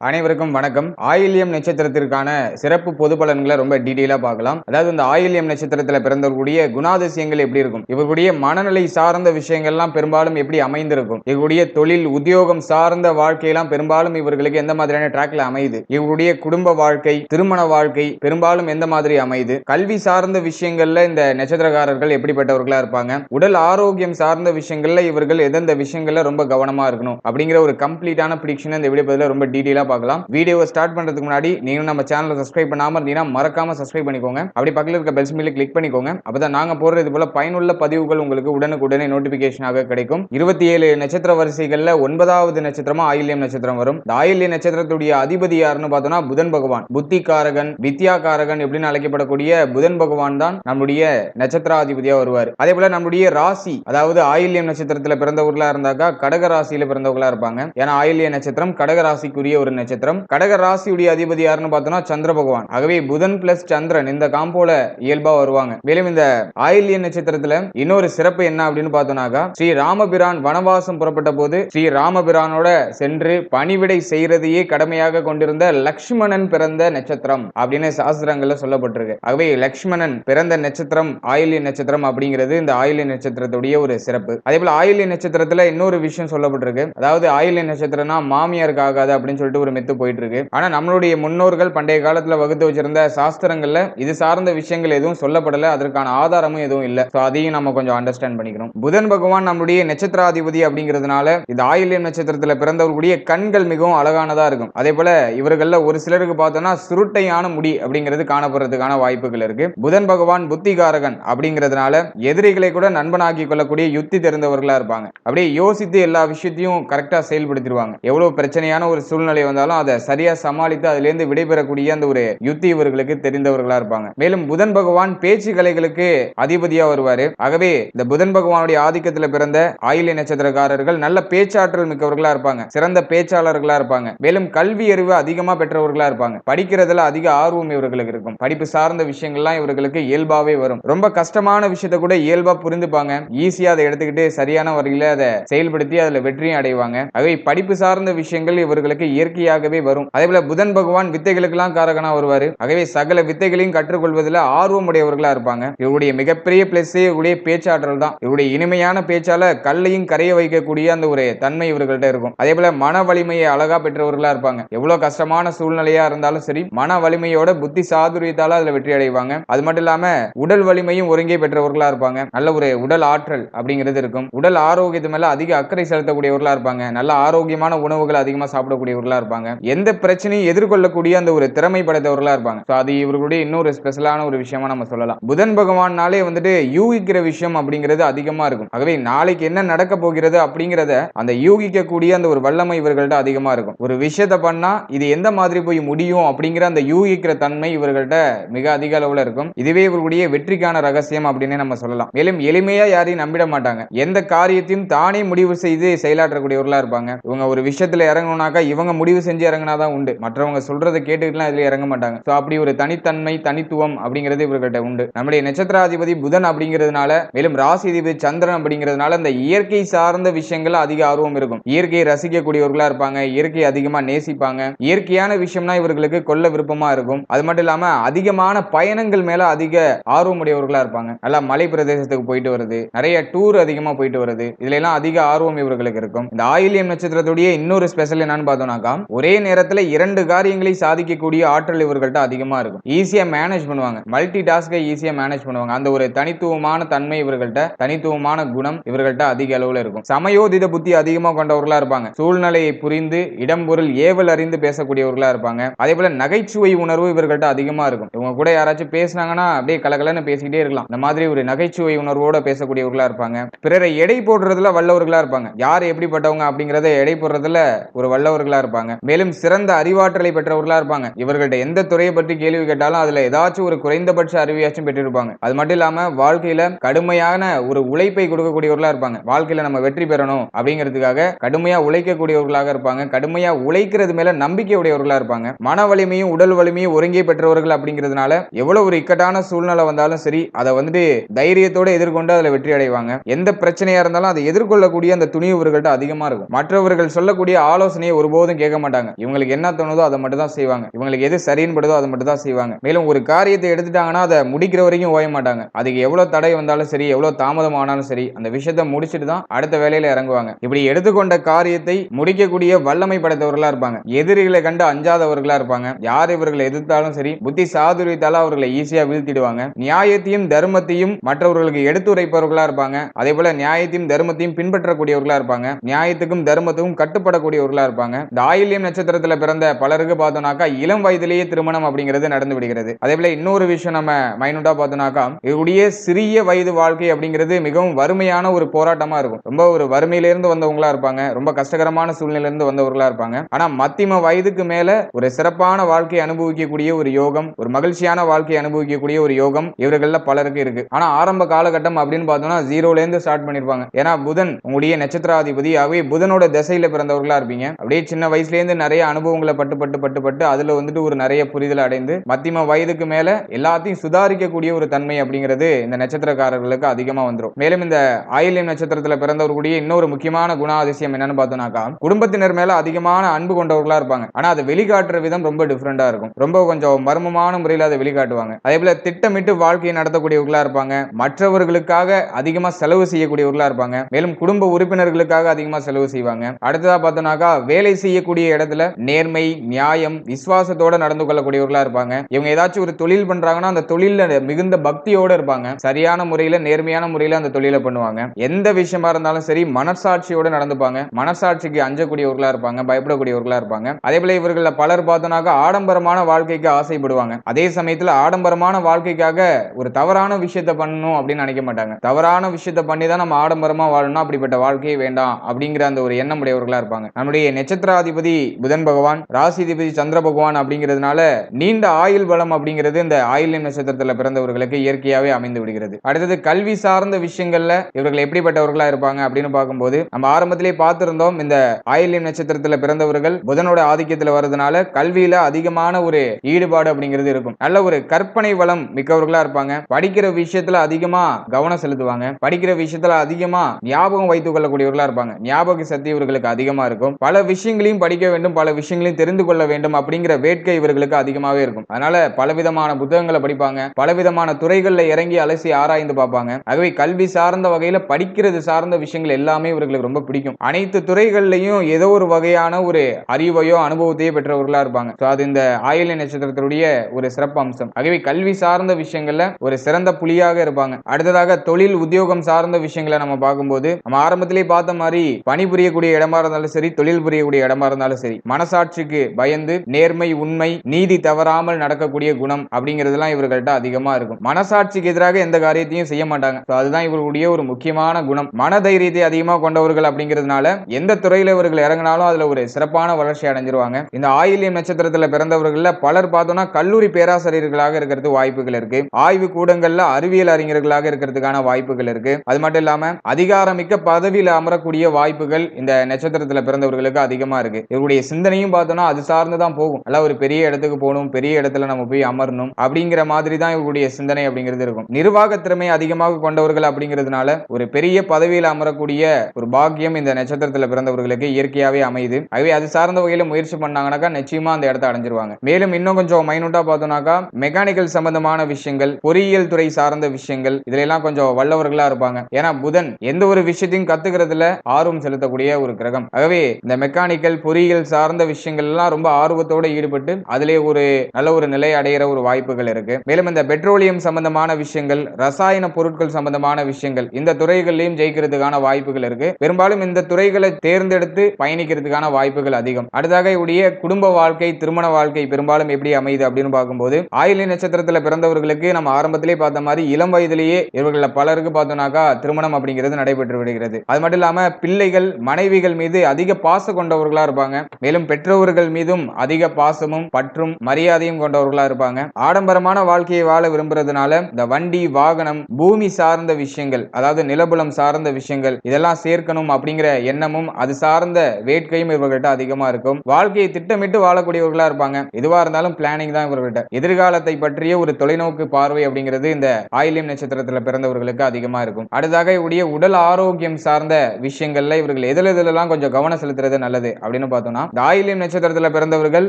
அனைவருக்கும் வணக்கம். ஆயில்யம் நட்சத்திரத்திற்கான சிறப்பு பொது பலன்களை ரொம்ப டீட்டெயிலா பார்க்கலாம். அதாவது இந்த ஆயில்யம் நட்சத்திரத்துல பிறந்தவர்களுடைய குணாதிசயங்கள் எப்படி இருக்கும்? இவர்களுடைய மனநிலை சார்ந்த விஷயங்கள்லாம் பெரும்பாலும் எப்படி அமைந்திருக்கும்? இவருடைய தொழில் உத்தியோகம் சார்ந்த வாழ்க்கையெல்லாம் பெரும்பாலும் இவர்களுக்கு எந்த மாதிரியான ட்ராக்ல அமையுது? இவருடைய குடும்ப வாழ்க்கை திருமண வாழ்க்கை பெரும்பாலும் எந்த மாதிரி அமையுது? கல்வி சார்ந்த விஷயங்கள்ல இந்த நட்சத்திரக்காரர்கள் எப்படிப்பட்டவர்களா இருப்பாங்க? உடல் ஆரோக்கியம் சார்ந்த விஷயங்கள்ல இவர்கள் எந்தெந்த விஷயங்கள்ல ரொம்ப கவனமா இருக்கணும்? அப்படிங்கிற ஒரு கம்ப்ளீட்டான பிடிக்ஷன் இந்த வீடியோ ரொம்ப ரொம்ப டீட்டெயிலா பார்க்கலாம். வீடியோவை ஸ்டார்ட் பண்றதுக்கு முன்னாடி நீங்களும் நம்ம சேனலை சப்ஸ்கிரைப் பண்ணாம இருந்தீங்கன்னா மறக்காம சப்ஸ்கிரைப் பண்ணிக்கோங்க. அப்படி பக்கத்தில் இருக்க பெல்ஸ் சிம்பிளை கிளிக் பண்ணிக்கோங்க. அப்பதான் நாங்க போடுற இது போல பயனுள்ள பதிவுகள் உங்களுக்கு உடனுக்குடனே நோட்டிபிகேஷனாக கிடைக்கும். இருபத்தி ஏழு நட்சத்திர வரிசைகள்ல ஒன்பதாவது நட்சத்திரமா ஆயில்யம் நட்சத்திரம் வரும். இந்த ஆயில்ய நட்சத்திரத்துடைய அதிபதி யாருன்னு பார்த்தோம்னா புதன் பகவான். புத்திகாரகன் வித்யாகாரகன் எப்படின்னு அழைக்கப்படக்கூடிய புதன் பகவான் தான் நம்முடைய நட்சத்திராதிபதியா வருவார். அதே போல நம்முடைய ராசி அதாவது ஆயில்யம் நட்சத்திரத்துல பிறந்தவர்களா இருந்தாக்கா கடக ராசியில பிறந்தவர்களா இருப்பாங்க. ஏன்னா ஆயில்ய நட்சத்திரம் கடக ராசிக்குரிய ஒரு நட்சத்திரம். கடக ராசியுடைய அதிபதி யாருன்னு பார்த்தோம்னா சந்திர பகவான். ஆகவே புதன் பிளஸ் சந்திரன் இந்த காம்போல இயல்பா வருவாங்க. மேலும் இந்த ஆயில்ய நட்சத்திரத்துல இன்னொரு சிறப்பு என்ன அப்படின்னு பார்த்தோம்னாக்கா ஸ்ரீ ராமபிரான் வனவாசம் புறப்பட்ட போது ஸ்ரீ ராமபிரானோட சென்று பணிவிடை செய்யறதையே கடமையாக கொண்டிருந்த லக்ஷ்மணன் பிறந்த நட்சத்திரம் அப்படின்னு சாஸ்திரங்கள்ல சொல்லப்பட்டிருக்கு. ஆகவே லக்ஷ்மணன் பிறந்த நட்சத்திரம் ஆயில்ய நட்சத்திரம் அப்படிங்கிறது இந்த ஆயில்ய நட்சத்திரத்துடைய ஒரு சிறப்பு. அதே போல ஆயில்ய நட்சத்திரத்துல இன்னொரு விஷயம் சொல்லப்பட்டிருக்கு. அதாவது ஆயில்ய நட்சத்திரம்னா மாமியாருக்கு ஆகாது அப்படின்னு சொல்லிட்டு ஒரு மெத்து போயிட்டு இருக்கு ஆனா நம்மளுடைய முன்னோர்கள் பண்டைய காலத்துல வகுத்து வச்சிருந்த சாஸ்திரங்கள்ல இது சார்ந்த விஷயங்கள் எதுவும் சொல்லப்படல. அதற்கான ஆதாரமும் எதுவும் இல்ல. சோ அதையும் நம்ம கொஞ்சம் அண்டர்ஸ்டாண்ட் பண்ணிக்கிறோம் புதன் பகவான் நம்மளுடைய நட்சத்திராதிபதி அப்படிங்கிறதுனால இந்த ஆயில்யம் நட்சத்திரத்துல பிறந்தவர்களுடைய கண்கள் மிகவும் அழகானதா இருக்கும். அதே போல இவர்கள்ல ஒரு சிலருக்கு பார்த்தோம்னா சுருட்டையான முடி அப்படிங்கிறது காணப்படுறதுக்கான வாய்ப்புகள் இருக்கு. புதன் பகவான் புத்திகாரகன் அப்படிங்கிறதுனால எதிரிகளை கூட நண்பனாக்கி கொள்ளக்கூடிய யுத்தி தெரிந்தவர்களா இருப்பாங்க. அப்படியே யோசித்து எல்லா விஷயத்தையும் கரெக்டா செயல்படுத்திடுவாங்க. எவ்வளவு பிரச்சனையான ஒரு சூழ்நிலை வந்தாலும் அதை சரியா சமாளித்து அதுலேருந்து விடைபெறக்கூடிய அந்த ஒரு யுத்தி இவர்களுக்கு தெரிந்தவர்களா இருப்பாங்க. மேலும் புதன் பகவான் பேச்சு கலைகளுக்கு அதிபதியா வருவாரு. ஆகவே இந்த புதன் பகவானுடைய ஆதிக்கத்துல பிறந்த ஆயிலை நட்சத்திரக்காரர்கள் நல்ல பேச்சாற்றல் மிக்கவர்களா இருப்பாங்க. சிறந்த பேச்சாளர்களா இருப்பாங்க. மேலும் கல்வி அறிவு அதிகமா பெற்றவர்களா இருப்பாங்க. படிக்கிறதுல அதிக ஆர்வம் இவர்களுக்கு இருக்கும். படிப்பு சார்ந்த விஷயங்கள்லாம் இவர்களுக்கு இயல்பாவே வரும். ரொம்ப கஷ்டமான விஷயத்தை கூட இயல்பா புரிந்துப்பாங்க. ஈஸியா அதை எடுத்துக்கிட்டு சரியான வகையில அதை செயல்படுத்தி அதுல வெற்றியும் அடைவாங்க. ஆகவே படிப்பு சார்ந்த விஷயங்கள் இவர்களுக்கு இயற்கையாகவே வரும். அதே போல புதன் பகவான் வித்தைகளுக்கெல்லாம் காரகனா வருவாரு. ஆகவே சகல வித்தைகளையும் கற்றுக்கொள்வதில் ஆர்வம் உடையவர்களா இருப்பாங்க. இவருடைய மிகப்பெரிய பிளஸ் இவருடைய பேச்சாற்றல் தான். இவருடைய இனிமையான பேச்சால கல்லையும் கரைய வைக்கக்கூடிய அந்த ஒரு தன்மை இவர்கள்ட்ட இருக்கும். அதே போல மன வலிமையை அழகா பெற்றவர்களா இருப்பாங்க. எவ்வளவு கஷ்டமான சூழ்நிலையா இருந்தாலும் சரி மன வலிமையோட புத்தி சாதுரியத்தால அதுல வெற்றி அடைவாங்க. அது மட்டும் இல்லாம உடல் வலிமையும் ஒருங்கே பெற்றவர்களா இருப்பாங்க. நல்ல ஒரு உடல் ஆற்றல் அப்படிங்கிறது இருக்கும். உடல் ஆரோக்கியத்து மேல அதிக அக்கறை செலுத்தக்கூடியவர்களா இருப்பாங்க. நல்ல ஆரோக்கியமான உணவுகள் அதிகமா சாப்பிடக்கூடியவர்களா இருப்பாங்க. எந்த பிரச்சனையும் எதிர்கொள்ளக்கூடிய அந்த ஒரு திறமை படைத்தவர்களா இருப்பாங்க அது இவர்களுடைய இன்னொரு ஸ்பெஷலான ஒரு விஷயமா நம்ம சொல்லலாம். புதன் பகவான்னாலே வந்துட்டு யூகிக்கிற விஷயம் அப்படிங்கிறது அதிகமா இருக்கும். ஆகவே நாளைக்கு என்ன நடக்க போகிறது அப்படிங்கிறத அந்த யூகிக்கக்கூடிய அந்த ஒரு வல்லமை இவர்கள்ட்ட அதிகமா இருக்கும். ஒரு விஷயத்த பண்ணா இது எந்த மாதிரி போய் முடியும் அப்படிங்கிற அந்த யூகிக்கிற தன்மை இவர்கள்ட்ட மிக அதிக அளவுல இருக்கும். இதுவே இவர்களுடைய வெற்றிக்கான ரகசியம் அப்படின்னு நம்ம சொல்லலாம். மேலும் எளிமையா யாரையும் நம்பிட மாட்டாங்க. எந்த காரியத்தையும் தானே முடிவு செய்து செயலாற்றக்கூடியவர்களா இருப்பாங்க. இவங்க ஒரு விஷயத்துல இறங்கணும்னாக்கா இவங்க முடிவு செஞ்சு இறங்கினா தான் உண்டு. மற்றவங்க சொல்றதை கேட்டுக்கிட்டுலாம் இதுல இறங்க மாட்டாங்க. ஸோ அப்படி ஒரு தனித்தன்மை தனித்துவம் அப்படிங்கிறது இவர்கிட்ட உண்டு. நம்முடைய நட்சத்திராதிபதி புதன் அப்படிங்கிறதுனால மேலும் ராசி அதிபதி சந்திரன் அப்படிங்கிறதுனால அந்த இயற்கை சார்ந்த விஷயங்கள் அதிக ஆர்வம் இருக்கும். இயற்கையை ரசிக்கக்கூடியவர்களா இருப்பாங்க இயற்கையை அதிகமா நேசிப்பாங்க. இயற்கையான விஷயம்னா இவர்களுக்கு கொல்ல விருப்பமா இருக்கும். அது மட்டும் இல்லாம அதிகமான பயணங்கள் மேல அதிக ஆர்வம் உடையவர்களா இருப்பாங்க. நல்லா மலை பிரதேசத்துக்கு போயிட்டு வருது நிறைய டூர் அதிகமா போயிட்டு வருது இதுல எல்லாம் அதிக ஆர்வம் இவர்களுக்கு இருக்கும். இந்த ஆயிலியம் நட்சத்திரத்துடைய இன்னொரு ஸ்பெஷல் என்னன்னு பார்த்தோம்னாக்கா ஒரே நேரத்துல இரண்டு காரியங்களை சாதிக்கக்கூடிய ஆற்றல் இவர்கள்ட்ட அதிகமா இருக்கும். ஈஸியா மேனேஜ் பண்ணுவாங்க. மல்டி டாஸ்கை ஈஸியா மேனேஜ் பண்ணுவாங்க. அந்த ஒரு தனித்துவமான தன்மை இவர்கள்ட்ட தனித்துவமான குணம் இவர்கள்ட்ட அதிக அளவுல இருக்கும். சமயோதித புத்தி அதிகமா கொண்டவர்களா இருப்பாங்க. சூழ்நிலையை புரிந்து இடம் பொருள் ஏவல் அறிந்து பேசக்கூடியவர்களா இருப்பாங்க. அதே போல நகைச்சுவை உணர்வு இவர்கள்ட்ட அதிகமா இருக்கும். இவங்க கூட யாராச்சும் பேசினாங்கன்னா அப்படியே கலகலன்னு பேசிக்கிட்டே இருக்கலாம். இந்த மாதிரி ஒரு நகைச்சுவை உணர்வோட பேசக்கூடியவர்களா இருப்பாங்க. பிறரை எடை போடுறதுல வல்லவர்களா இருப்பாங்க. யார் எப்படிப்பட்டவங்க அப்படிங்கறத எடை போடுறதுல ஒரு வல்லவர்களா இருப்பாங்க. மேலும் சிறந்த அறிவாற்றலை பெற்றவர்களா இருப்பாங்க. இவர்கள்ட்ட எந்த துறையை பற்றி கேள்வி கேட்டாலும் அதுல ஏதாச்சும் ஒரு குறைந்தபட்ச அறிவியாச்சும் பெற்றிருப்பாங்க. அது மட்டும் இல்லாம வாழ்க்கையில கடுமையான ஒரு உழைப்பை கொடுக்கக்கூடியவர்களா இருப்பாங்க. வாழ்க்கையில நம்ம வெற்றி பெறணும் அப்படிங்கிறதுக்காக கடுமையா உழைக்கக்கூடியவர்களாக இருப்பாங்க. கடுமையா உழைக்கிறது மேல நம்பிக்கை உடையவர்களா இருப்பாங்க. மன வலிமையும் உடல் வலிமையும் ஒருங்கே பெற்றவர்கள் அப்படிங்கிறதுனால எவ்வளவு ஒரு இக்கட்டான சூழ்நிலை வந்தாலும் சரி அதை வந்துட்டு தைரியத்தோட எதிர்கொண்டு அதுல வெற்றி அடைவாங்க. எந்த பிரச்சனையா இருந்தாலும் அதை எதிர்கொள்ளக்கூடிய அந்த துணிவு இவர்கள்ட்ட அதிகமா இருக்கும். மற்றவர்கள் சொல்லக்கூடிய ஆலோசனையை ஒருபோதும் கேட்க மாட்டாங்க. இவங்களுக்கு என்ன தோணுதோ அதை மட்டும் தான் செய்வாங்க. இவங்களுக்கு எது சரின்னு படுதோ அதை மட்டும் தான் செய்வாங்க. மேலும் ஒரு காரியத்தை எடுத்துட்டாங்கன்னா அதை முடிக்கிற வரைக்கும் ஓய மாட்டாங்க. அதுக்கு எவ்வளவு தடை வந்தாலும் சரி எவ்வளவு தாமதம் ஆனாலும் சரி அந்த விஷயத்தை முடிச்சிட்டு தான் அடுத்த வேலையில இறங்குவாங்க. இப்படி எடுத்துக்கொண்ட காரியத்தை முடிக்கக்கூடிய வல்லமை படைத்தவர்களா இருப்பாங்க. எதிரிகளை கண்டு அஞ்சாதவர்களா இருப்பாங்க. யார் இவர்களை எதிர்த்தாலும் சரி புத்தி சாதுரியத்தால அவர்களை ஈஸியா வீழ்த்திடுவாங்க. நியாயத்தையும் தர்மத்தையும் மற்றவர்களுக்கு எடுத்துரைப்பவர்களா இருப்பாங்க. அதே போல நியாயத்தையும் தர்மத்தையும் பின்பற்றக்கூடியவர்களா இருப்பாங்க. நியாயத்துக்கும் தர்மத்துக்கும் கட்டுப்படக்கூடியவர்களா இருப்பாங்க. இந்த ஆயில்யம் நட்சத்திரத்துல பிறந்த பலருக்கு பார்த்தோம்னாக்கா இளம் வயதிலேயே திருமணம் அப்படிங்கிறது நடந்து விடுகிறது. அதே போல இன்னொரு விஷயம் நம்ம மைனூட்டா பார்த்தோம்னாக்கா இவருடைய சிறிய வயது வாழ்க்கை அப்படிங்கிறது மிகவும் வறுமையான ஒரு போராட்டமா இருக்கும். ரொம்ப ஒரு வறுமையிலிருந்து வந்தவங்களா இருப்பாங்க. ரொம்ப கஷ்டகரமான சூழ்நிலையிலிருந்து வந்தவர்களா இருப்பாங்க. ஆனா மத்திம வயதுக்கு மேல ஒரு சிறப்பான வாழ்க்கையை அனுபவிக்கக்கூடிய ஒரு யோகம் ஒரு மகிழ்ச்சியான வாழ்க்கையை அனுபவிக்கக்கூடிய ஒரு யோகம் இவர்கள்ல பலருக்கு இருக்கு. ஆனா ஆரம்ப காலகட்டம் அப்படின்னு பார்த்தோம்னா ஜீரோல இருந்து ஸ்டார்ட் பண்ணிருப்பாங்க. ஏன்னா புதன் உங்களுடைய நட்சத்திராதிபதி. ஆகவே புதனோட திசையில பிறந்தவர்களா இருப்பீங்க. அப்படியே சின்ன வயசுல இருந்து நிறைய அனுபவங்களை பட்டு பட்டு பட்டு பட்டு அதுல வந்துட்டு ஒரு நிறைய புரிதல் அடைந்து மத்தியம வயதுக்கு மேல எல்லாத்தையும் சுதாரிக்கக்கூடிய ஒரு தன்மை அப்படிங்கிறது இந்த நட்சத்திரக்காரர்களுக்கு அதிகமா வந்துடும் மேலும் இந்த ஆயிலியம் நட்சத்திரத்துல பிறந்தவர்களுடைய இன்னொரு முக்கியமான குணாதிசயம் என்னன்னு பார்த்தோம்னாக்கா குடும்பத்தினர் மேல அதிகமான அன்பு கொண்டவர்களா இருப்பாங்க. ஆனா அதை வெளிக்காட்டுற விதம் ரொம்ப டிஃப்ரெண்டா இருக்கும். ரொம்ப கொஞ்சம் மர்மமான முறையில் அதை வெளிக்காட்டுவாங்க. அதே போல திட்டமிட்டு வாழ்க்கையை நடத்தக்கூடியவர்களா இருப்பாங்க. மற்றவர்களுக்காக அதிகமா செலவு செய்யக்கூடியவர்களா இருப்பாங்க. மேலும் குடும்ப உறுப்பினர்களுக்காக அதிகமா செலவு செய்வாங்க. அடுத்ததா பார்த்தோம்னாக்கா வேலை செய்யக்கூடிய இடத்துல நேர்மை நியாயம் விசுவாசத்தோட நடந்து கொள்ளக்கூடியவர்களா இருப்பாங்க. இவங்க ஏதாச்சும் ஒரு தொழில் பண்றாங்கன்னா அந்த தொழில மிகுந்த பக்தியோட இருப்பாங்க. சரியான முறையில நேர்மையான முறையில அந்த தொழிலை பண்ணுவாங்க. எந்த விஷயமா இருந்தாலும் சரி மனசாட்சியோட நடந்துப்பாங்க. மனசாட்சிக்கு அஞ்சக்கூடியவர்களா இருப்பாங்க பயப்படக்கூடியவர்களா இருப்பாங்க. அதே போல இவர்கள பலர் பார்த்தோம்னாக்க ஆடம்பரமான வாழ்க்கைக்கு ஆசைப்படுவாங்க. அதே சமயத்துல ஆடம்பரமான வாழ்க்கைக்காக ஒரு தவறான விஷயத்த பண்ணணும் அப்படின்னு நினைக்க மாட்டாங்க. தவறான விஷயத்த பண்ணி தான் நம்ம ஆடம்பரமா வாழணும் அப்படிப்பட்ட வாழ்க்கையே வேண்டாம் அப்படிங்கிற அந்த ஒரு எண்ணம் உடையவர்களா இருப்பாங்க. நம்முடைய நட்சத்திராதிபதி புதன் பகவான் ராசிதிபதி சந்திர பகவான் அப்படிங்கிறதுனால நீண்ட ஆயுள் பலம் அப்படிங்கிறது இந்த ஆயுள் நட்சத்திரத்துல பிறந்தவர்களுக்கு இயற்கையாவே அமைந்து விடுகிறது. அடுத்தது கல்வி சார்ந்த விஷயங்கள்ல இவர்கள் எப்படிப்பட்டவர்களா இருப்பாங்க அப்படின்னு பார்க்கும்போது நம்ம ஆரம்பத்திலே பார்த்திருந்தோம் இந்த ஆயுள் நட்சத்திரத்துல பிறந்தவர்கள் புதனோட ஆதிக்கத்துல வர்றதுனால கல்வியில அதிகமான ஒரு ஈடுபாடு அப்படிங்கிறது இருக்கும். நல்ல ஒரு கற்பனை வளம் மிக்கவர்களா இருப்பாங்க. படிக்கிற விஷயத்துல அதிகமா கவனம் செலுத்துவாங்க. படிக்கிற விஷயத்துல அதிகமா ஞாபகம் வைத்துக் கொள்ளக்கூடியவர்களா இருப்பாங்க. ஞாபக சக்தி இவர்களுக்கு அதிகமா இருக்கும். பல விஷயங்களையும் படிக்க வேண்டும் பல விஷயங்களையும் தெரிந்து கொள்ள வேண்டும் அப்படிங்கிற வேட்கை இவர்களுக்கு அதிகமாவே இருக்கும். அதனால பலவிதமான புத்தகங்களை படிப்பாங்க பலவிதமான துறைகளில் இறங்கி அலசி ஆராய்ந்து பார்ப்பாங்க. ஆகவே கல்வி சார்ந்த வகையில படிக்கிறது சார்ந்த விஷயங்கள் எல்லாமே இவர்களுக்கு ரொம்ப பிடிக்கும். அனைத்து துறைகள்லையும் ஏதோ ஒரு வகையான ஒரு அறிவையோ அனுபவத்தையோ பெற்றவர்களா இருப்பாங்க. அது இந்த ஆயில்ய நட்சத்திரத்தினுடைய ஒரு சிறப்பு அம்சம். ஆகவே கல்வி சார்ந்த விஷயங்கள்ல ஒரு சிறந்த புலியாக இருப்பாங்க. அடுத்ததாக தொழில் உத்தியோகம் சார்ந்த விஷயங்களை நம்ம பார்க்கும்போது நம்ம ஆரம்பத்திலே பார்த்த மாதிரி பணிபுரியக்கூடிய இடமா இருந்தாலும் சரி தொழில் புரியக்கூடிய இடமா இருந்தாலும் சரி சரி. மனசாட்சிக்கு பயந்து நேர்மை உண்மை நீதி தவறாமல் நடக்கக்கூடிய குணம் அப்படிங்கிறதுலாம் இவர்கள்ட்ட அதிகமா இருக்கும். மனசாட்சிக்கு எதிராக எந்த காரியத்தையும் செய்ய மாட்டாங்க. அதுதான் இவர்களுடைய ஒரு முக்கியமான குணம். மன தைரியத்தை அதிகமாக கொண்டவர்கள் அப்படிங்கிறதுனால எந்த துறையில இவர்கள் இறங்கினாலும் அதுல ஒரு சிறப்பான வளர்ச்சி அடைஞ்சிருவாங்க. இந்த ஆயில்யம் நட்சத்திரத்துல பிறந்தவர்கள்ல பலர் பார்த்தோம்னா கல்லூரி பேராசிரியர்களாக இருக்கிறது வாய்ப்புகள் இருக்கு. ஆய்வு கூடங்கள்ல அறிவியல் அறிஞர்களாக இருக்கிறதுக்கான வாய்ப்புகள் இருக்கு. அது மட்டும் இல்லாம அதிகாரமிக்க பதவியில் அமரக்கூடிய வாய்ப்புகள் இந்த நட்சத்திரத்துல பிறந்தவர்களுக்கு அதிகமா இருக்கு. இவருடைய சிந்தனையும் பார்த்தோம்னா அது சார்ந்து தான் போகும். அல்ல ஒரு பெரிய இடத்துக்கு போகணும் பெரிய இடத்துல நம்ம போய் அமரணும் அப்படிங்கிற மாதிரி தான் இவருடைய சிந்தனை அப்படிங்கிறது இருக்கும். நிர்வாக திறமை அதிகமாக கொண்டவர்கள் அப்படிங்கிறதுனால ஒரு பெரிய பதவியில் அமரக்கூடிய ஒரு பாக்கியம் இந்த நட்சத்திரத்தில் பிறந்தவர்களுக்கு இயற்கையாகவே அமையுது. ஆகவே அது சார்ந்த வகையில் முயற்சி பண்ணாங்கன்னாக்கா நிச்சயமா அந்த இடத்த அடைஞ்சிருவாங்க. மேலும் இன்னும் கொஞ்சம் மைனூட்டா பார்த்தோம்னாக்கா மெக்கானிக்கல் சம்பந்தமான விஷயங்கள் பொறியியல் துறை சார்ந்த விஷயங்கள் இதுல எல்லாம் கொஞ்சம் வல்லவர்களா இருப்பாங்க. ஏன்னா புதன் எந்த ஒரு விஷயத்தையும் கத்துக்கிறதுல ஆர்வம் செலுத்தக்கூடிய ஒரு கிரகம். ஆகவே இந்த மெக்கானிக்கல் பொறியியல் சார்ந்த விஷயங்கள் எல்லாம் ரொம்ப ஆர்வத்தோட ஈடுபட்டு அதிலே ஒரு நல்ல ஒரு நிலை அடைகிற ஒரு வாய்ப்புகள் இருக்கு. மேலும் இந்த பெட்ரோலியம் சம்பந்தமான விஷயங்கள் ரசாயன பொருட்கள் சம்பந்தமான விஷயங்கள் இந்த துறைகள்லையும் ஜெயிக்கிறதுக்கான வாய்ப்புகள் இருக்கு. பெரும்பாலும் இந்த துறைகளை தேர்ந்தெடுத்து பயணிக்கிறதுக்கான வாய்ப்புகள் அதிகம். அடுத்தாக இவருடைய குடும்ப வாழ்க்கை திருமண வாழ்க்கை பெரும்பாலும் எப்படி அமையுது அப்படின்னு பார்க்கும்போது ஆயிலி நட்சத்திரத்தில் பிறந்தவர்களுக்கு நம்ம ஆரம்பத்திலே பார்த்த மாதிரி இளம் வயதிலேயே இவர்களில் பலருக்கு பார்த்தோம்னாக்கா திருமணம் அப்படிங்கிறது நடைபெற்று விடுகிறது. அது மட்டும் இல்லாமல் பிள்ளைகள் மனைவிகள் மீது அதிக பாச கொண்டவர்களாக இருப்பாங்க. மேலும் பெற்றோர்கள் மீதும் அதிக பாசமும் பற்றும் மரியாதையும் கொண்டவர்களா இருப்பாங்க. ஆடம்பரமான வாழ்க்கையை வாழ விரும்புறதுனால இந்த வண்டி வாகனம் பூமி சார்ந்த விஷயங்கள் அதாவது நிலபுலம் சார்ந்த விஷயங்கள் இதெல்லாம் சேர்க்கணும் அப்படிங்கிற எண்ணமும் அது சார்ந்த வேட்கையும் இவர்கள்ட்ட அதிகமா இருக்கும். வாழ்க்கையை திட்டமிட்டு வாழக்கூடியவர்களா இருப்பாங்க. எதுவா இருந்தாலும் பிளானிங் தான் இவர்கள்ட்ட. எதிர்காலத்தை பற்றிய ஒரு தொலைநோக்கு பார்வை அப்படிங்கிறது இந்த ஆயிலியம் நட்சத்திரத்துல பிறந்தவர்களுக்கு அதிகமா இருக்கும். அடுத்ததாக இவருடைய உடல் ஆரோக்கியம் சார்ந்த விஷயங்கள்ல இவர்கள் எதில் எதுலெல்லாம் கொஞ்சம் கவனம் செலுத்துறது நல்லது அப்படின்னு பார்த்தோம்னா பார்த்தோம்னா ஆயிலியம் நட்சத்திரத்துல பிறந்தவர்கள்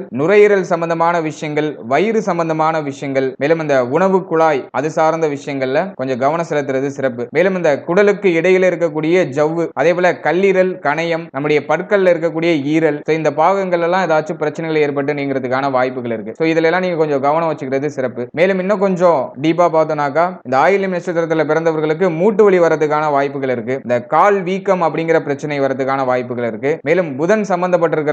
நுரையீரல் சம்பந்தமான விஷயங்கள் வயிறு சம்பந்தமான விஷயங்கள் மேலும் இந்த உணவு குழாய் அது சார்ந்த விஷயங்கள்ல கொஞ்சம் கவனம் செலுத்துறது சிறப்பு. மேலும் இந்த குடலுக்கு இடையில இருக்கக்கூடிய ஜவ்வு அதே போல கல்லீரல் கணையம் நம்முடைய பற்கள்ல இருக்கக்கூடிய ஈரல் இந்த பாகங்கள் எல்லாம் ஏதாச்சும் பிரச்சனைகள் ஏற்பட்டு நீங்கிறதுக்கான வாய்ப்புகள் இருக்கு. ஸோ இதுல எல்லாம் நீங்க கொஞ்சம் கவனம் வச்சுக்கிறது சிறப்பு. மேலும் இன்னும் கொஞ்சம் டீப்பா பார்த்தோம்னாக்கா இந்த ஆயிலியம் நட்சத்திரத்துல பிறந்தவர்களுக்கு மூட்டு வலி வரதுக்கான வாய்ப்புகள் இருக்கு. இந்த கால் வீக்கம் அப்படிங்கிற பிரச்சனை வரதுக்கான வாய்ப்புகள் இருக்கு. மேலும் புதன்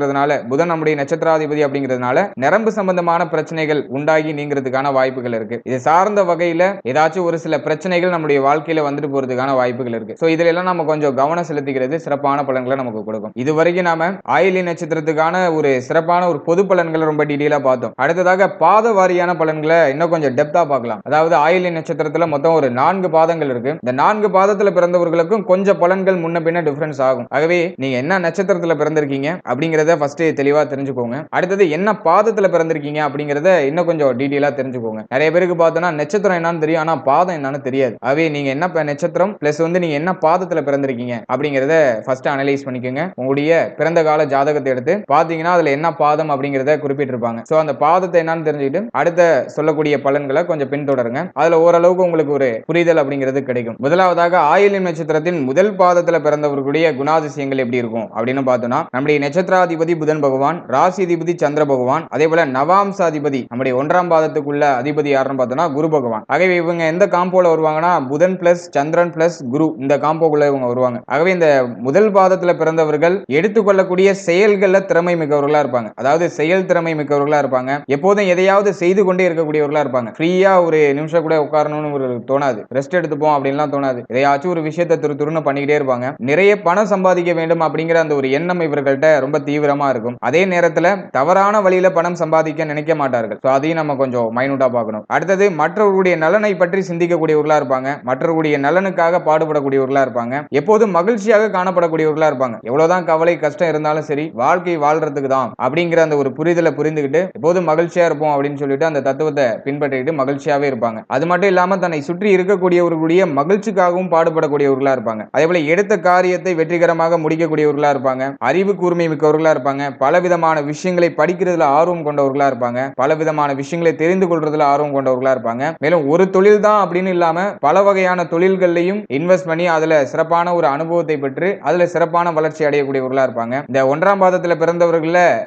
இருக்கிறதுனால புதன் நம்முடைய நட்சத்திராதிபதி அப்படிங்கிறதுனால நரம்பு சம்பந்தமான பிரச்சனைகள் உண்டாகி நீங்கிறதுக்கான வாய்ப்புகள் இருக்கு. இது சார்ந்த வகையில ஏதாச்சும் ஒரு சில பிரச்சனைகள் நம்முடைய வாழ்க்கையில வந்துட்டு போறதுக்கான வாய்ப்புகள் இருக்கு. ஸோ இதுல எல்லாம் நம்ம கொஞ்சம் கவனம் செலுத்திக்கிறது சிறப்பான பலன்களை நமக்கு கொடுக்கும். இது வரைக்கும் நாம ஆயிலி நட்சத்திரத்துக்கான ஒரு சிறப்பான ஒரு பொது பலன்களை ரொம்ப டீடெயிலா பார்த்தோம். அடுத்ததாக பாத வாரியான பலன்களை இன்னும் கொஞ்சம் டெப்தா பார்க்கலாம். அதாவது ஆயிலி நட்சத்திரத்துல மொத்தம் ஒரு நான்கு பாதங்கள் இருக்கு. இந்த நான்கு பாதத்துல பிறந்தவர்களுக்கும் கொஞ்சம் பலன்கள் முன்ன பின்ன டிஃபரன்ஸ் ஆகும். ஆகவே நீங்க என்ன நட்சத்திரத்துல பிறந்திருக்கீங்க அப்படிங்கறத ஃபர்ஸ்ட் தெளிவா தெரிஞ்சுக்கோங்க. அடுத்தது என்ன பாதத்துல பிறந்திருக்கீங்க அப்படிங்கறத இன்னும் கொஞ்சம் டீடெயிலா தெரிஞ்சுக்கோங்க. நிறைய பேருக்கு பார்த்தோம்னா நட்சத்திரம் என்னன்னு தெரியும் ஆனா பாதம் என்னன்னு தெரியாது. அவே நீங்க என்ன நட்சத்திரம் பிளஸ் வந்து நீங்க என்ன பாதத்துல பிறந்திருக்கீங்க அப்படிங்கறத ஃபர்ஸ்ட் அனலைஸ் பண்ணிக்கோங்க. உங்களுடைய பிறந்த கால ஜாதகத்தை எடுத்து பாத்தீங்கன்னா அதுல என்ன பாதம் அப்படிங்கறத குறிப்பிட்டிருப்பாங்க. சோ அந்த பாதத்தை என்னன்னு தெரிஞ்சுக்கிட்டு அடுத்த சொல்லக்கூடிய பலன்களை கொஞ்சம் பின்தொடருங்க. அதுல ஓரளவுக்கு உங்களுக்கு ஒரு புரிதல் அப்படிங்கிறது கிடைக்கும். முதலாவதாக ஆயிலியம் நட்சத்திரத்தின் முதல் பாதத்துல பிறந்தவர்களுடைய குணாதிசயங்கள் எப்படி இருக்கும் அப்படின்னு பார்த்தோம்னா நம்முடைய நட்சத்திராதிபதி புதன் பகவான் ராசிதிபதி சந்திர பகவான் அதே போல நவாம்சாதிபதி நம்முடைய ஒன்றாம் பாதத்துக்குள்ள அதிபதி யாருன்னு பார்த்தோம்னா குரு பகவான். ஆகவே இவங்க எந்த காம்போல வருவாங்கன்னா புதன் பிளஸ் சந்திரன் பிளஸ் குரு இந்த காம்போக்குள்ள இவங்க வருவாங்க. ஆகவே இந்த முதல் பாதத்துல பிறந்தவர்கள் எடுத்துக்கொள்ளக்கூடிய செயல்கள்ல திறமை மிக்கவர்களா இருப்பாங்க. அதாவது செயல் திறமை மிக்கவர்களா இருப்பாங்க. எப்போதும் எதையாவது செய்து கொண்டே இருக்கக்கூடியவர்களா இருப்பாங்க. ஃப்ரீயா ஒரு நிமிஷம் கூட உட்காரணும்னு ஒரு தோணாது. ரெஸ்ட் எடுத்துப்போம் அப்படின்லாம் தோணாது. எதையாச்சும் ஒரு விஷயத்தை துரு துருன்னு பண்ணிக்கிட்டே இருப்பாங்க. நிறைய பணம் சம்பாதிக்க வேண்டும் அப்படிங்கிற அந்த ஒரு எண்ணம் இவர்கள்ட்ட ரொம்ப தீவிரம் இருக்கும். அதே நேரத்துல தவறான வழியில பணம் சம்பாதிக்க நினைக்க மாட்டார்கள். ஸோ அதையும் நம்ம கொஞ்சம் மைனூட்டா பார்க்கணும். அடுத்தது மற்றவர்களுடைய நலனை பற்றி சிந்திக்கக்கூடியவர்களா இருப்பாங்க. மற்றவர்களுடைய நலனுக்காக பாடுபடக்கூடியவர்களா இருப்பாங்க. எப்போதும் மகிழ்ச்சியாக காணப்படக்கூடியவர்களா இருப்பாங்க. எவ்வளவுதான் கவலை கஷ்டம் இருந்தாலும் சரி வாழ்க்கை வாழ்றதுக்கு தான் அப்படிங்கிற அந்த ஒரு புரிதலை புரிந்துகிட்டு எப்போதும் மகிழ்ச்சியா இருப்போம் அப்படின்னு சொல்லிட்டு அந்த தத்துவத்தை பின்பற்றிட்டு மகிழ்ச்சியாவே இருப்பாங்க. அது மட்டும் இல்லாம தன்னை சுற்றி இருக்கக்கூடியவர்களுடைய மகிழ்ச்சிக்காகவும் பாடுபடக்கூடியவர்களா இருப்பாங்க. அதே போல எடுத்த காரியத்தை வெற்றிகரமாக முடிக்கக்கூடியவர்களா இருப்பாங்க. அறிவு கூர்மை மிக்கவர்களா இருப்பாங்க. பலவிதமான விஷயங்களை படிக்கிறதுல ஆர்வம் கொண்டவர்களா இருப்பாங்க. பலவிதமான விஷயங்களை தெரிந்து கொள்றதுல ஆர்வம் கொண்டவர்களா இருப்பாங்க. மேலும் ஒரு தொழில் தான் அப்படின்னு இல்லாம பல வகையான தொழில்கள்லையும் இன்வெஸ்ட் பண்ணி அதுல சிறப்பான ஒரு அனுபவத்தை பெற்று அதுல சிறப்பான வளர்ச்சி அடையக்கூடியவர்களா இருப்பாங்க. இந்த ஒன்றாம் பாதத்துல பிறந்தவர்கள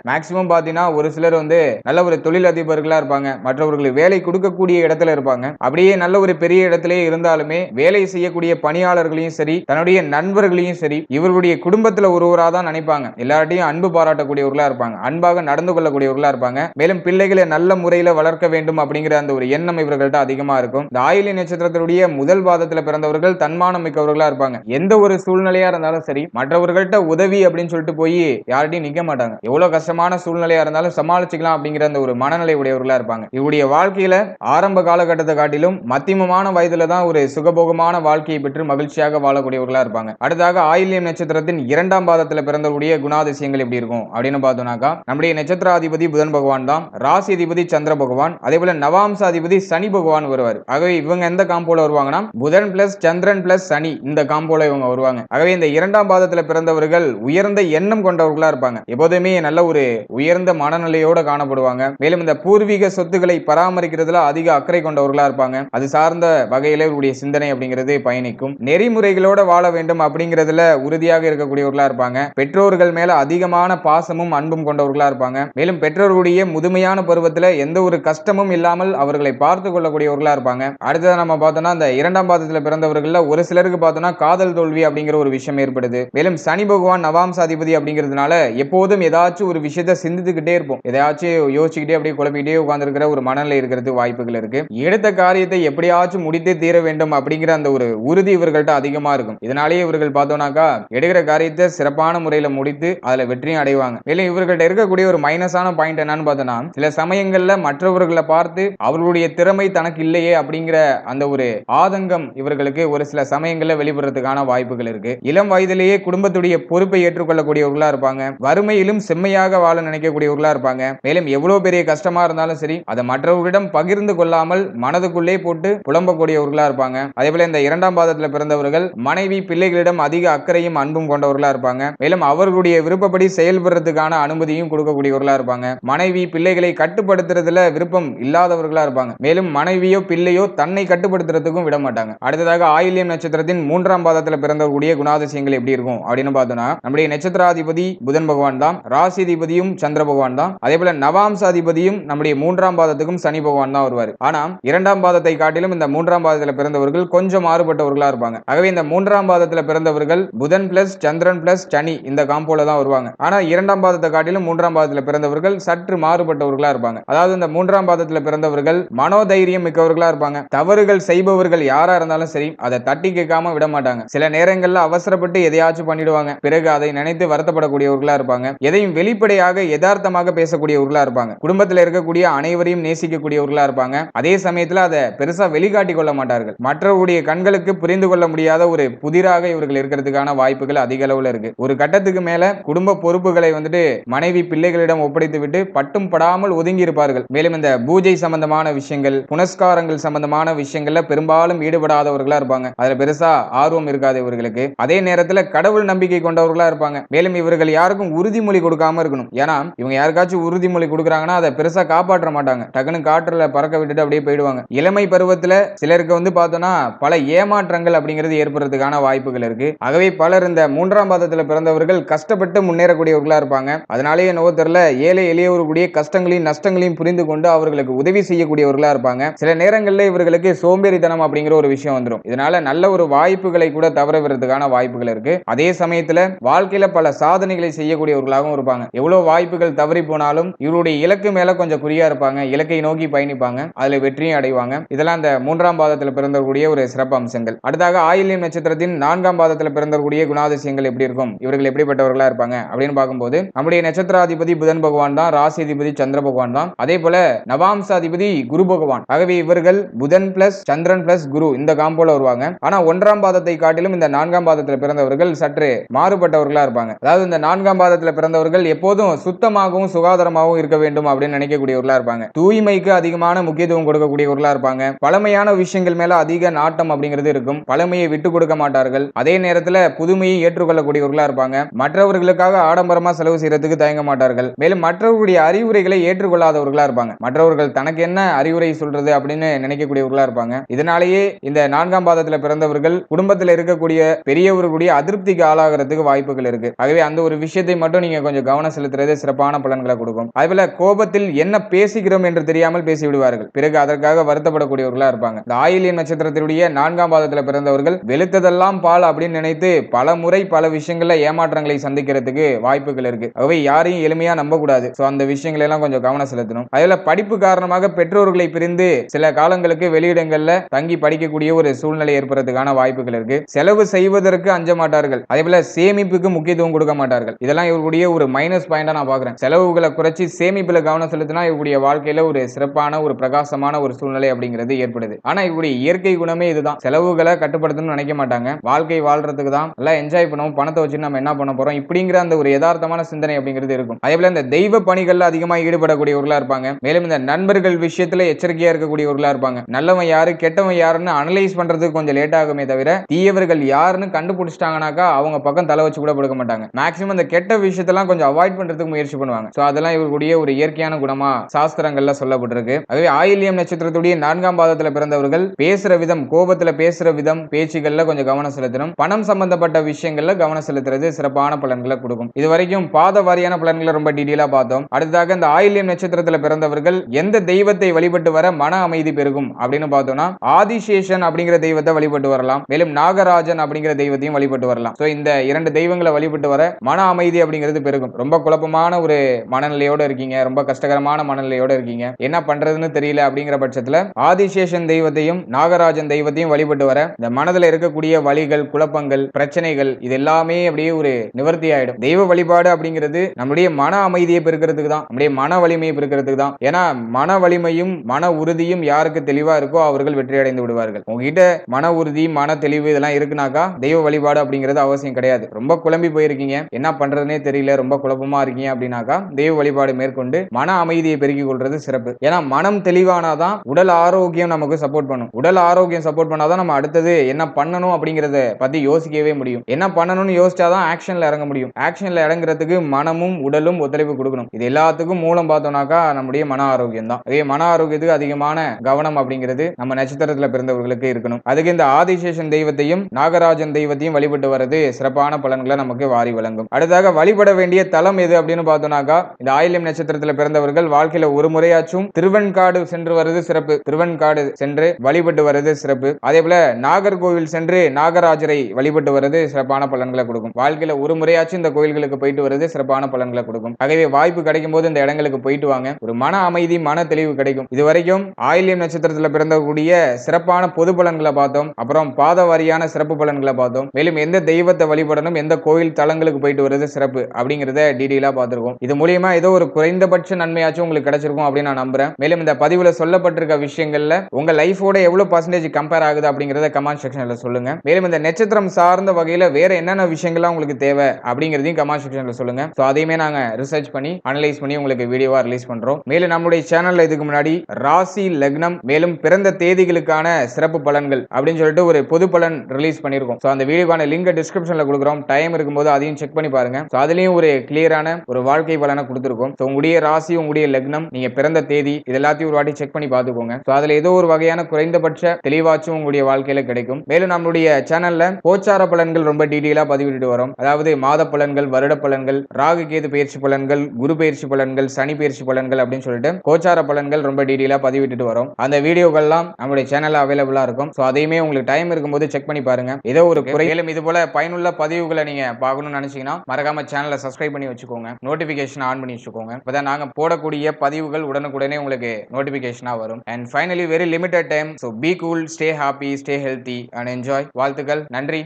மேக்சிமம் பாத்தீங்கன்னா ஒரு சிலர் வந்து நல்ல ஒரு தொழில் அதிபர்களா இருப்பாங்க. மற்றவர்களுக்கு வேலை கொடுக்கக்கூடிய இடத்துல இருப்பாங்க. அப்படியே நல்ல ஒரு பெரிய இடத்திலே இருந்தாலுமே வேலை செய்யக்கூடிய பணியாளர்களையும் சரி தன்னுடைய நண்பர்களையும் சரி இவர்களுடைய குடும்பத்துல ஒருவராக தான் நினைப்பாங்க. எல்லார்ட்டையும் அன்பு பாராட்டக்கூடியவர்களா இருப்பாங்க. அன்பாக நடந்து கொள்ளக்கூடியவர்களா இருப்பாங்க. மேலும் பிள்ளைகளை நல்ல முறையில வளர்க்க வேண்டும் அப்படிங்கிற அந்த ஒரு எண்ணம் இவர்கள்ட்ட அதிகமா இருக்கும். இந்த ஆயிலி நட்சத்திரத்தினுடைய முதல் பாதத்துல பிறந்தவர்கள் தன்மானம் மிக்கவர்களா இருப்பாங்க. எந்த ஒரு சூழ்நிலையா இருந்தாலும் சரி மற்றவர்கள்ட்ட உதவி அப்படின்னு சொல்லிட்டு போய் யார்ட்டையும் நிக்க மாட்டாங்க. எவ்வளவு கஷ்டமான சூழ்நிலையா இருந்தாலும் சமாளிச்சுக்கலாம் அப்படிங்கிற அந்த ஒரு மனநிலை உடையவர்களா இருப்பாங்க. இவருடைய வாழ்க்கையில ஆரம்ப காலகட்டத்தை காட்டிலும் மத்தியமமான வயதுல தான் ஒரு சுகபோகமான வாழ்க்கையை பெற்று மகிழ்ச்சியாக வாழக்கூடியவர்களா இருப்பாங்க. அடுத்ததாக ஆயில்யம் நட்சத்திரத்தின் இரண்டாம் பாதத்துல பிறந்தவருடைய குணாதிசயங்கள் எப்படி இருக்கும்? இருக்கும் அப்படின்னு பார்த்தோம்னாக்கா நம்முடைய நட்சத்திராதிபதி புதன் பகவான் தான் ராசி அதிபதி சந்திர பகவான் அதே போல நவாம்சாதிபதி சனி பகவான் வருவார். ஆகவே இவங்க எந்த காம்போல வருவாங்கன்னா புதன் பிளஸ் சந்திரன் பிளஸ் சனி இந்த காம்போல இவங்க வருவாங்க. ஆகவே இந்த இரண்டாம் பாதத்துல பிறந்தவர்கள் உயர்ந்த எண்ணம் கொண்டவர்களா இருப்பாங்க. எப்போதுமே நல்ல ஒரு உயர்ந்த மனநிலையோட காணப்படுவாங்க. மேலும் இந்த பூர்வீக சொத்துக்களை பராமரிக்கிறதுல அதிக அக்கறை கொண்டவர்களா இருப்பாங்க. அது சார்ந்த வகையில இவருடைய சிந்தனை அப்படிங்கிறது பயணிக்கும். நெறிமுறைகளோட வாழ வேண்டும் அப்படிங்கிறதுல உறுதியாக இருக்கக்கூடியவர்களா இருப்பாங்க. பெற்றோர்கள் மேல அதிகமான பாசமும் அன்பும் கொண்டவர்களா இருப்பாங்க. மேலும் பெற்றோர்களுடைய முதுமையான பருவத்துல எந்த ஒரு கஷ்டமும் இல்லாமல் அவர்களை பார்த்து கொள்ளக்கூடியவர்களா இருப்பாங்க. அடுத்தது நம்ம பார்த்தோம்னா இந்த இரண்டாம் பாதத்துல பிறந்தவர்கள்ல ஒரு சிலருக்கு பார்த்தோம்னா காதல் தோல்வி அப்படிங்கிற ஒரு விஷயம் ஏற்படுது. மேலும் சனி பகவான் நவாம்சாதிபதி அப்படிங்கிறதுனால எப்போதும் ஏதாச்சும் ஒரு விஷயத்தை சிந்தித்துக்கிட்டே இருப்போம். எதாச்சும் யோசிச்சுக்கிட்டே அப்படியே குழப்பிக்கிட்டே உட்காந்துருக்கிற ஒரு மனநிலை இருக்கிறது வாய்ப்புகள் இருக்கு. எடுத்த காரியத்தை எப்படியாச்சும் முடித்தே தீர வேண்டும் அப்படிங்கிற அந்த ஒரு உறுதி இவர்கள்ட்ட அதிகமா இருக்கும். இதனாலேயே இவர்கள் பார்த்தோம்னாக்கா எடுக்கிற காரியத்தை சிறப்பான முறையில முடித்து அதுல வெற்றியும் அடைவாங்க. மேலும் இவர்கள்ட்ட இருக்கக்கூடிய ஒரு மைனஸான பாயிண்ட் என்னன்னு பார்த்தோன்னா சில சமயங்கள்ல மற்றவர்களை பார்த்து அவர்களுடைய திறமை தனக்கு இல்லையே அப்படிங்கிற அந்த ஒரு ஆதங்கம் இவர்களுக்கு ஒரு சில சமயங்கள்ல வெளிப்படுறதுக்கான வாய்ப்புகள் இருக்கு. இளம் வயதிலேயே குடும்பத்துடைய பொறுப்பை ஏற்றுக்கொள்ளக்கூடியவர்களா இருப்பாங்க. வறுமையிலும் செம்மையாக வாழ நினைக்கக்கூடியவர்களா இருப்பாங்க. மேலும் எவ்வளவு பெரிய கஷ்டமா இருந்தாலும் சரி அதை மற்றவர்களிடம் பகிர்ந்து கொள்ளாமல் மனதுக்குள்ளே போட்டு புலம்பக்கூடியவர்களா இருப்பாங்க. அதே போல இந்த இரண்டாம் பாதத்தில் பிறந்தவர்கள் மனைவி பிள்ளைகளிடம் அதிக அக்கறையும் அன்பும் கொண்டவர்களா இருப்பாங்க. மேலும் அவர்களுடைய விருப்பப்படி செயல் செயல்படுறதுக்கான அனுமதியும் கொடுக்கக்கூடியவர்களா இருப்பாங்க. மனைவி பிள்ளைகளை கட்டுப்படுத்துறதுல விருப்பம் இல்லாதவர்களா இருப்பாங்க. மேலும் மனைவியோ பிள்ளையோ தன்னை கட்டுப்படுத்துறதுக்கும் விட மாட்டாங்க. அடுத்ததாக ஆயில்யம் நட்சத்திரத்தின் மூன்றாம் பாதத்தில் பிறந்தக்கூடிய குணாதிசயங்கள் எப்படி இருக்கும் அப்படின்னு பார்த்தோம்னா நம்முடைய நட்சத்திராதிபதி புதன் பகவான் தான் ராசிதிபதியும் சந்திர பகவான் தான். அதே போல நவாம்சாதிபதியும் நம்முடைய மூன்றாம் பாதத்துக்கும் சனி பகவான் தான் வருவார். ஆனா இரண்டாம் பாதத்தை காட்டிலும் இந்த மூன்றாம் பாதத்தில் பிறந்தவர்கள் கொஞ்சம் மாறுபட்டவர்களா இருப்பாங்க. ஆகவே இந்த மூன்றாம் பாதத்தில் பிறந்தவர்கள் புதன் பிளஸ் சந்திரன் பிளஸ் சனி இந்த காம்போல தான் வருவாங்க. ஆனா இரண்டாம் பாதத்தை காட்டிலும் மூன்றாம் பாதத்தில் பிறந்தவர்கள் சற்று மாறுபட்டவர்களா இருப்பாங்க. அதாவது இந்த மூன்றாம் பாதத்தில் பிறந்தவர்கள் மனோதைரியம் மிக்கவர்களா இருப்பாங்க. தவறுகள் செய்பவர்கள் யாரா இருந்தாலும் சரி அதை தட்டி கேட்காம விட மாட்டாங்க. சில நேரங்கள்ல அவசரப்பட்டு எதையாச்சும் பண்ணிடுவாங்க. பிறகு அதை நினைத்து வருத்தப்படக்கூடியவர்களா இருப்பாங்க. எதையும் வெளிப்படையாக யதார்த்தமாக பேசக்கூடியவர்களா இருப்பாங்க. குடும்பத்தில் இருக்கக்கூடிய அனைவரையும் நேசிக்கக்கூடியவர்களா இருப்பாங்க. அதே சமயத்தில் அதை பெருசா வெளிக்காட்டி கொள்ள மாட்டார்கள். மற்றவருடைய கண்களுக்கு புரிந்து கொள்ள முடியாத ஒரு புதிராக இவர்கள் இருக்கிறதுக்கான வாய்ப்புகள் அதிக அளவுல இருக்கு. ஒரு கட்டத்துக்கு மேல குடும்ப பொறுப்புகள் வந்துட்டு மனைவி பிள்ளைகளிடம் ஒப்படைத்து விட்டு பட்டும் படாமல் ஒதுங்கி இருப்பார்கள் மேலும் இந்த பூஜை சம்பந்தமான விஷயங்கள் புனஸ்காரங்கள் சம்பந்தமான விஷயங்கள்ல பெரும்பாலும் ஈடுபடாதவர்களா இருப்பாங்க. அதுல பெருசா ஆர்வம் இருக்காது இவர்களுக்கு. அதே நேரத்துல கடவுள் நம்பிக்கை கொண்டவர்களா இருப்பாங்க. மேலும் இவர்கள் யாருக்கும் உறுதிமொழி கொடுக்காம இருக்கணும். ஏன்னா இவங்க யாருக்காச்சும் உறுதிமொழி கொடுக்குறாங்கன்னா அதை பெருசா காப்பாற்ற மாட்டாங்க. டக்குன்னு காற்றுல பறக்க விட்டுட்டு அப்படியே போயிடுவாங்க. இளமை பருவத்துல சிலருக்கு வந்து பார்த்தோம்னா பல ஏமாற்றங்கள் அப்படிங்கிறது ஏற்படுறதுக்கான வாய்ப்புகள் இருக்கு. ஆகவே பலர் இந்த மூன்றாம் பாதத்துல பிறந்தவர்கள் கஷ்டப்பட்டு முன்னேறக்கூடிய கூடியவர்களாக இருப்பாங்க. அதனாலேயே என்னவோ தெரியல ஏழை எளியவர்களுடைய கஷ்டங்களையும் நஷ்டங்களையும் புரிந்து கொண்டு அவர்களுக்கு உதவி செய்யக்கூடியவர்களா இருப்பாங்க. சில நேரங்களில் இவர்களுக்கு சோம்பேறித்தனம் அப்படிங்கிற ஒரு விஷயம் வந்துடும் இதனால நல்ல ஒரு வாய்ப்புகளை கூட தவறவிறதுக்கான வாய்ப்புகள் இருக்கு. அதே சமயத்தில் வாழ்க்கையில பல சாதனைகளை செய்யக்கூடியவர்களாகவும் இருப்பாங்க. எவ்வளவு வாய்ப்புகள் தவறி போனாலும் இவருடைய இலக்கு மேல கொஞ்சம் குறியா இருப்பாங்க. இலக்கை நோக்கி பயணிப்பாங்க. அதுல வெற்றியும் அடைவாங்க. இதெல்லாம் அந்த மூன்றாம் பாதத்தில் பிறந்தக்கூடிய ஒரு சிறப்பு அம்சங்கள். அடுத்தாக ஆயில்யம் நட்சத்திரத்தின் நான்காம் பாதத்தில் பிறந்தக்கூடிய குணாதிசயங்கள் எப்படி இருக்கும்? இவர்கள் எப்படிப்பட்டவர்களா இருப்பாங்க? அப்படின்னு பார்க்கும்போது நம்முடைய நட்சத்திராதிபதி புதன் பகவான் தான் ராசிதிபதி சந்திர பகவான் தான். அதே போல நவாம்சாதிபதி குரு பகவான். ஆகவே இவர்கள் புதன் பிளஸ் சந்திரன் பிளஸ் குரு இந்த காம்போல வருவாங்க. ஆனா ஒன்றாம் பாதத்தை காட்டிலும் இந்த நான்காம் பாதத்தில் பிறந்தவர்கள் சற்று மாறுபட்டவர்களா இருப்பாங்க. அதாவது இந்த நான்காம் பாதத்தில் பிறந்தவர்கள் எப்போதும் சுத்தமாகவும் சுகாதாரமாகவும் இருக்க வேண்டும் அப்படின்னு நினைக்கக்கூடியவர்களா இருப்பாங்க. தூய்மைக்கு அதிகமான முக்கியத்துவம் கொடுக்கக்கூடியவர்களா இருப்பாங்க. பழமையான விஷயங்கள் மேல அதிக நாட்டம் அப்படிங்கிறது இருக்கும். பழமையை விட்டு கொடுக்க மாட்டார்கள். அதே நேரத்தில் புதுமையை ஏற்றுக்கொள்ளக்கூடியவர்களா இருப்பாங்க. மற்றவர்களுக்காக ஆடம்பர ஆடம்பரமா செலவு செய்யறதுக்கு தயங்க மாட்டார்கள். மேலும் மற்றவர்களுடைய அறிவுரைகளை ஏற்றுக்கொள்ளாதவர்களா இருப்பாங்க. மற்றவர்கள் தனக்கு என்ன அறிவுரை சொல்றது அப்படின்னு நினைக்கக்கூடியவர்களா இருப்பாங்க. இதனாலேயே இந்த நான்காம் பாதத்துல பிறந்தவர்கள் குடும்பத்தில் இருக்கக்கூடிய பெரியவர்களுடைய அதிருப்திக்கு ஆளாகிறதுக்கு வாய்ப்புகள் இருக்கு. ஆகவே அந்த ஒரு விஷயத்தை மட்டும் நீங்க கொஞ்சம் கவனம் செலுத்துறது சிறப்பான பலன்களை கொடுக்கும். அதேபோல கோபத்தில் என்ன பேசுகிறோம் என்று தெரியாமல் பேசி விடுவார்கள் பிறகு அதற்காக வருத்தப்படக்கூடியவர்களா இருப்பாங்க. இந்த ஆயிலியன் நட்சத்திரத்தினுடைய நான்காம் பாதத்தில் பிறந்தவர்கள் வெளுத்ததெல்லாம் பால் அப்படின்னு நினைத்து பல முறை பல விஷயங்கள்ல ஏமாற்றங்களை சந்திக்கிறதுக்கு வாய்ப்பு வாய்ப்புகள் இருக்கு. ஆகவே யாரையும் எளிமையா நம்ப கூடாது சோ அந்த விஷயங்கள் எல்லாம் கொஞ்சம் கவனம் செலுத்தணும். அதுல படிப்பு காரணமாக பெற்றோர்களை பிரிந்து சில காலங்களுக்கு வெளியிடங்கள்ல தங்கி படிக்கக்கூடிய ஒரு சூழ்நிலை ஏற்படுறதுக்கான வாய்ப்புகள் இருக்கு. செலவு செய்வதற்கு அஞ்ச மாட்டார்கள். அதே போல சேமிப்புக்கு முக்கியத்துவம் கொடுக்க மாட்டார்கள். இதெல்லாம் இவருடைய ஒரு மைனஸ் பாயிண்டா நான் பாக்குறேன் செலவுகளை குறைச்சி சேமிப்புல கவனம் செலுத்தினா இவருடைய வாழ்க்கையில ஒரு சிறப்பான ஒரு பிரகாசமான ஒரு சூழ்நிலை அப்படிங்கிறது ஏற்படுது. ஆனா இவருடைய இயற்கை குணமே இதுதான். செலவுகளை கட்டுப்படுத்தணும்னு நினைக்க மாட்டாங்க. வாழ்க்கை வாழ்றதுக்கு தான் நல்லா என்ஜாய் பண்ணுவோம். பணத்தை வச்சு நம்ம என்ன பண்ண போறோம்? இப்படிங்கிற அந்த ஒரு யதார்த்தமான சிந்தனை அப்படிங்கிறது இருக்கும். அதே போல இந்த தெய்வ பணிகள்ல அதிகமாக ஈடுபடக்கூடியவர்களா இருப்பாங்க. மேலும் இந்த நண்பர்கள் விஷயத்துல எச்சரிக்கையா இருக்கக்கூடியவர்களா இருப்பாங்க. நல்லவன் யாரு கெட்டவன் யாருன்னு அனலைஸ் பண்றதுக்கு கொஞ்சம் லேட் ஆகுமே தவிர தீயவர்கள் யாருன்னு கண்டுபிடிச்சிட்டாங்கனாக்கா அவங்க பக்கம் தலை வச்சு கூட கொடுக்க மாட்டாங்க. மேக்சிமம் இந்த கெட்ட விஷயத்தெல்லாம் கொஞ்சம் அவாய்ட் பண்றதுக்கு முயற்சி பண்ணுவாங்க. சோ அதெல்லாம் இவர்களுடைய ஒரு இயற்கையான குணமா சாஸ்திரங்கள்ல சொல்லப்பட்டிருக்கு. அதுவே ஆயில்யம் நட்சத்திரத்துடைய நான்காம் பாதத்துல பிறந்தவர்கள் பேசுற விதம் கோபத்துல பேசுற விதம் பேச்சுகள்ல கொஞ்சம் கவனம் செலுத்தணும். பணம் சம்பந்தப்பட்ட விஷயங்கள்ல கவனம் செலுத்துறது சிறப்பான பலன்களை கொடுக்கும். இதுவரை வரைக்கும் பாத வாரியான பலன்களை ரொம்ப டீடெயிலா பார்த்தோம். அடுத்ததாக இந்த ஆயில்யம் நட்சத்திரத்தில் பிறந்தவர்கள் எந்த தெய்வத்தை வழிபட்டு வர மன அமைதி பெருகும் அப்படின்னு பார்த்தோம்னா ஆதிசேஷன் அப்படிங்கிற தெய்வத்தை வழிபட்டு வரலாம். மேலும் நாகராஜன் அப்படிங்கிற தெய்வத்தையும் வழிபட்டு வரலாம். ஸோ இந்த இரண்டு தெய்வங்களை வழிபட்டு வர மன அமைதி அப்படிங்கிறது பெருகும். ரொம்ப குழப்பமான ஒரு மனநிலையோட இருக்கீங்க. ரொம்ப கஷ்டகரமான மனநிலையோட இருக்கீங்க. என்ன பண்றதுன்னு தெரியல அப்படிங்கிற பட்சத்துல ஆதிசேஷன் தெய்வத்தையும் நாகராஜன் தெய்வத்தையும் வழிபட்டு வர இந்த மனதில் இருக்கக்கூடிய வழிகள் குழப்பங்கள் பிரச்சனைகள் இது எல்லாமே அப்படியே ஒரு நிவர்த்தி ஆயிடும். தெய்வ வழிபாடு அப்படிங்கிறது நம்முடைய மன அமைதியை பெருக்கிறதுக்கு தான் நம்முடைய மன வலிமையை பெருக்கிறதுக்கு தான். ஏன்னா மன வலிமையும் மன உறுதியும் யாருக்கு தெளிவா இருக்கோ அவர்கள் வெற்றி அடைந்து விடுவார்கள். உங்ககிட்ட மன உறுதி மன தெளிவு இதெல்லாம் இருக்குனாக்கா தெய்வ வழிபாடு அப்படிங்கிறது அவசியம் கிடையாது. ரொம்ப குழம்பி போயிருக்கீங்க. என்ன பண்றதுனே தெரியல. ரொம்ப குழப்பமா இருக்கீங்க அப்படின்னாக்கா தெய்வ வழிபாடு மேற்கொண்டு மன அமைதியை பெருக்கிக் கொள்றது சிறப்பு. ஏன்னா மனம் தெளிவானாதான் உடல் ஆரோக்கியம் நமக்கு சப்போர்ட் பண்ணும். உடல் ஆரோக்கியம் சப்போர்ட் பண்ணாதான் நம்ம அடுத்தது என்ன பண்ணணும் அப்படிங்கறத பத்தி யோசிக்கவே முடியும். என்ன பண்ணணும்னு யோசிச்சாதான் ஆக்ஷன்ல இறங்க முடியும். ஆக்ஷன்ல இறங்குறது இருக்கிறதுக்கு மனமும் உடலும் ஒத்துழைப்பு கொடுக்கணும். இது எல்லாத்துக்கும் மூலம் பார்த்தோம்னாக்கா நம்முடைய மன ஆரோக்கியம் தான் அதே மன ஆரோக்கியத்துக்கு அதிகமான கவனம் அப்படிங்கிறது நம்ம நட்சத்திரத்துல பிறந்தவர்களுக்கு இருக்கணும். அதுக்கு இந்த ஆதிசேஷன் தெய்வத்தையும் நாகராஜன் தெய்வத்தையும் வழிபட்டு வர்றது சிறப்பான பலன்களை நமக்கு வாரி வழங்கும். அடுத்தாக வழிபட வேண்டிய தலம் எது அப்படின்னு பார்த்தோம்னாக்கா இந்த ஆயில்யம் நட்சத்திரத்துல பிறந்தவர்கள் வாழ்க்கையில ஒரு முறையாச்சும் திருவெண்காடு சென்று வருது சிறப்பு. திருவெண்காடு சென்று வழிபட்டு வருது சிறப்பு. அதே போல நாகர்கோவில் சென்று நாகராஜரை வழிபட்டு வருது சிறப்பான பலன்களை கொடுக்கும். வாழ்க்கையில ஒரு முறையாச்சும் இந்த கோயில்களுக்கு போயிட்டு வருது சிறப்பான பலன்களை கொடுக்கும். ஆகவே வாய்ப்பு கிடைக்கும் போது இந்த இடங்களுக்கு போயிட்டு வாங்க. ஒரு மன அமைதி மன தெளிவு கிடைக்கும். இது வரைக்கும் ஆயில்யம் நட்சத்திரத்துல பிறந்தக்கூடிய சிறப்பான பொது பலன்களை பார்த்தோம். அப்புறம் பாத வாரியான சிறப்பு பலன்களை பார்த்தோம். மேலும் எந்த தெய்வத்தை வழிபடணும் எந்த கோயில் தலங்களுக்கு போயிட்டு வருது சிறப்பு அப்படிங்கறத டீடெயிலா பார்த்திருக்கோம். இது மூலியமா ஏதோ ஒரு குறைந்தபட்ச நன்மையாச்சும் உங்களுக்கு கிடைச்சிருக்கும் அப்படின்னு நான் நம்புறேன். மேலும் இந்த பதிவுல சொல்லப்பட்டிருக்க விஷயங்கள்ல உங்க லைஃபோட எவ்வளவு பர்சன்டேஜ் கம்பேர் ஆகுது அப்படிங்கறத கமெண்ட் செக்ஷன்ல சொல்லுங்க. மேலும் இந்த நட்சத்திரம் சார்ந்த வகையில வேற என்னென்ன விஷயங்கள்லாம் உங்களுக்கு தேவை அப்படிங்கிறதையும் கமெண்ட் செக்ஷன்ல சொல்லுங்க. ஸோ அதையுமே நாங்க ரிசர்ச் பண்ணி அனலைஸ் பண்ணி உங்களுக்கு வீடியோவா ரிலீஸ் பண்றோம். மேலும் நம்மளுடைய சேனல்ல இதுக்கு முன்னாடி ராசி லக்னம் மேலும் பிறந்த தேதிகளுக்கான சிறப்பு பலன்கள் அப்படின்னு சொல்லிட்டு ஒரு பொது பலன் ரிலீஸ் பண்ணிருக்கோம் ஸோ அந்த வீடியோக்கான லிங்க் டிஸ்கிரிப்ஷன்ல கொடுக்குறோம். டைம் இருக்கும்போது அதையும் செக் பண்ணி பாருங்க. ஸோ அதுலயும் ஒரு கிளியரான ஒரு வாழ்க்கை பலனை கொடுத்துருக்கோம். ஸோ உங்களுடைய ராசி உங்களுடைய லக்னம் நீங்க பிறந்த தேதி இது எல்லாத்தையும் ஒரு வாட்டி செக் பண்ணி பார்த்துக்கோங்க. ஸோ அதுல ஏதோ ஒரு வகையான குறைந்தபட்ச தெளிவாச்சும் உங்களுடைய வாழ்க்கையில கிடைக்கும். மேலும் நம்மளுடைய சேனல்ல கோச்சார பலன்கள் ரொம்ப டீட்டெயிலா பதிவிட்டு வரும். அதாவது மாத பலன்கள் வருட பலன்கள் ராகு கேது பயிற்சி பலன்கள் குரு பயிற்சி பலன்கள் சனி பயிற்சி பலன்கள் அப்படின்னு சொல்லிட்டு கோச்சார பலன்கள் ரொம்ப டீட்டெயிலா பதிவிட்டு வரும். அந்த வீடியோக்கள்லாம் நம்மளுடைய சேனல்ல அவைலபிளா இருக்கும். ஸோ அதையுமே உங்களுக்கு டைம் இருக்கும்போது செக் பண்ணி பாருங்க. ஏதோ ஒரு குறையிலும் இது போல பயனுள்ள பதிவுகளை நீங்க பார்க்கணும்னு நினைச்சீங்கன்னா மறக்காம சேனலை சப்ஸ்கிரைப் பண்ணி வச்சுக்கோங்க. நோட்டிபிகேஷன் ஆன் பண்ணி வச்சுக்கோங்க. இப்பதான் நாங்க போடக்கூடிய பதிவுகள் உடனுக்குடனே உங்களுக்கு நோட்டிபிகேஷனா வரும். And finally very limited time so be cool stay happy stay healthy and enjoy வாழ்த்துக்கள். நன்றி.